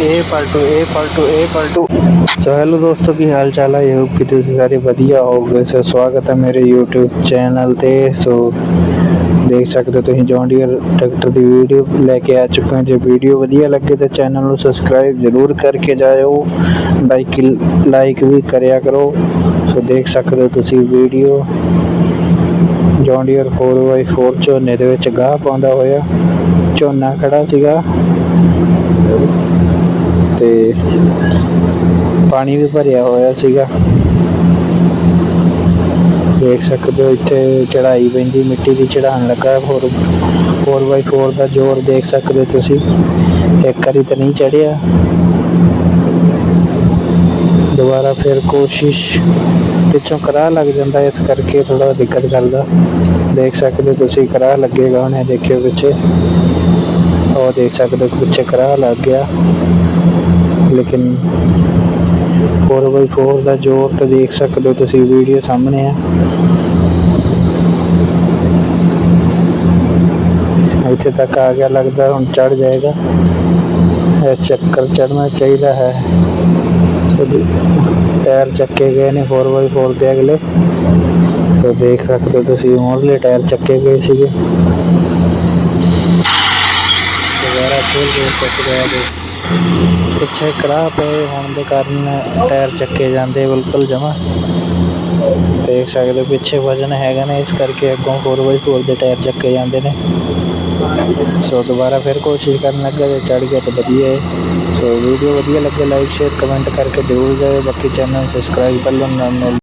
ਇਹ ਪਲਟੂ ਇਹ ਪਲਟੂ ਇਹ ਪਲਟੂ ਸੋ ਹੈਲੋ ਦੋਸਤੋ ਕੀ ਹਾਲ ਚਾਲ ਹੈ ਹੋਪ ਕਿ ਤੁਸੀਂ ਸਾਰੇ ਵਧੀਆ ਹੋਵੋਗੇ ਸੋ ਸਵਾਗਤ ਹੈ ਮੇਰੇ YouTube ਚੈਨਲ ਤੇ ਸੋ ਦੇਖ ਸਕਦੇ ਹੋ ਤੁਸੀਂ ਜੌਨ ਡੀਅਰ ਟਰੈਕਟਰ ਦੀ ਵੀਡੀਓ ਲੈ ਕੇ ਆ ਚੁੱਕੇ ਹਾਂ ਜੇ ਵੀਡੀਓ ਵਧੀਆ ਲੱਗੇ ਤਾਂ ਚੈਨਲ ਨੂੰ ਸਬਸਕ੍ਰਾਈਬ ਜ਼ਰੂਰ ਕਰਕੇ ਜਾਇਓ ਲਾਈਕ ਲਾਈਕ ਵੀ ਕਰਿਆ ਕਰੋ ਸੋ ਦੇਖ ਸਕਦੇ ਹੋ ਤੁਸੀਂ ਵੀਡੀਓ ਜੌਨ ਡੀਅਰ 4x4 ਝੋਨੇ ਦੇ ਵਿੱਚ ਗਾਹ ਪਾਉਂਦਾ ਹੋਇਆ। ਝੋਨਾ ਖੜਾ ਸੀਗਾ। ਤੇ ਪਾਣੀ ਵੀ ਭਰਿਆ ਹੋਇਆ ਸੀਗਾ। ਦੇਖ ਸਕਦੇ ਹੋ ਇੱਥੇ ਚੜਾਈ ਪੈਂਦੀ, ਮਿੱਟੀ ਦੀ ਚੜਾਉਣ ਲੱਗਾ। 4 4x4 ਦਾ ਜ਼ੋਰ ਦੇਖ ਸਕਦੇ ਹੋ ਤੁਸੀਂ। ਇੱਕ ਵਾਰੀ ਤਾਂ ਨਹੀਂ ਚੜਿਆ ਦੁਬਾਰਾ ਫਿਰ ਕੋਸ਼ਿਸ਼ ਪਿੱਛੋਂ ਕਰਾ ਲੱਗ ਜਾਂਦਾ, ਇਸ ਕਰਕੇ ਥੋੜਾ ਦਿੱਕਤ ਕਰਦਾ। ਦੇਖ ਸਕਦੇ ਹੋ ਤੁਸੀਂ ਕਰਾ ਲੱਗੇਗਾ ਉਹਨੇ ਦੇਖਿਓ ਪਿੱਛੇ। ਉਹ ਦੇਖ ਸਕਦੇ ਹੋ ਪਿੱਛੇ ਕਰਾ ਲੱਗ ਗਿਆ। ਲੇਕਿਨ 4x4 ਦਾ ਜ਼ੋਰ ਤਾਂ ਦੇਖ ਸਕਦੇ ਹੋ ਤੁਸੀਂ ਵੀਡੀਓ ਸਾਹਮਣੇ ਆ। ਇੱਥੇ ਤੱਕ ਆ ਗਿਆ, ਲੱਗਦਾ ਹੁਣ ਚੜ ਜਾਏਗਾ। ਇਹ ਚੱਕਰ ਚੜਨਾ ਚਾਹੀਦਾ ਹੈ। ਸੋ ਟਾਇਰ ਚੱਕੇ ਗਏ ਨੇ 4x4 ਦੇ ਅਗਲੇ। ਸੋ ਦੇਖ ਸਕਦੇ ਹੋ ਤੁਸੀਂ ਮੋਰਲੇ ਟਾਇਰ ਚੱਕੇ ਗਏ ਸੀਗੇ। ਦੁਬਾਰਾ ਫਿਰ ਦੇਖ ਸਕਦੇ ਹੋ ਜੀ। ਪਿੱਛੇ ਕੜਾ ਪਏ, ਹੋਣ ਦੇ ਕਾਰਨ ਟਾਇਰ ਚੱਕੇ ਜਾਂਦੇ, ਬਿਲਕੁਲ ਜਮਾ। ਦੇਖ ਸਕਦੇ ਹੋ, ਪਿੱਛੇ ਵਜਨ ਹੈਗਾ ਨੇ, ਇਸ ਕਰਕੇ ਅੱਗੋਂ 4x4 ਦੇ ਟਾਇਰ ਚੱਕੇ ਜਾਂਦੇ ਨੇ। ਸੋ ਦੁਬਾਰਾ ਫਿਰ ਕੋਸ਼ਿਸ਼ ਕਰਨ ਲੱਗਾ ਜੇ ਚੜ ਗਿਆ ਤਾਂ ਵਧੀਆ ਹੈ। ਸੋ ਵੀਡੀਓ ਵਧੀਆ ਲੱਗੇ ਲਾਈਕ ਸ਼ੇਅਰ ਕਮੈਂਟ ਕਰਕੇ ਜ਼ਰੂਰ ਜਾਇਓ। ਬਾਕੀ ਚੈਨਲ ਸਬਸਕ੍ਰਾਈਬ ਕਰ ਲਓ ਨਾਲ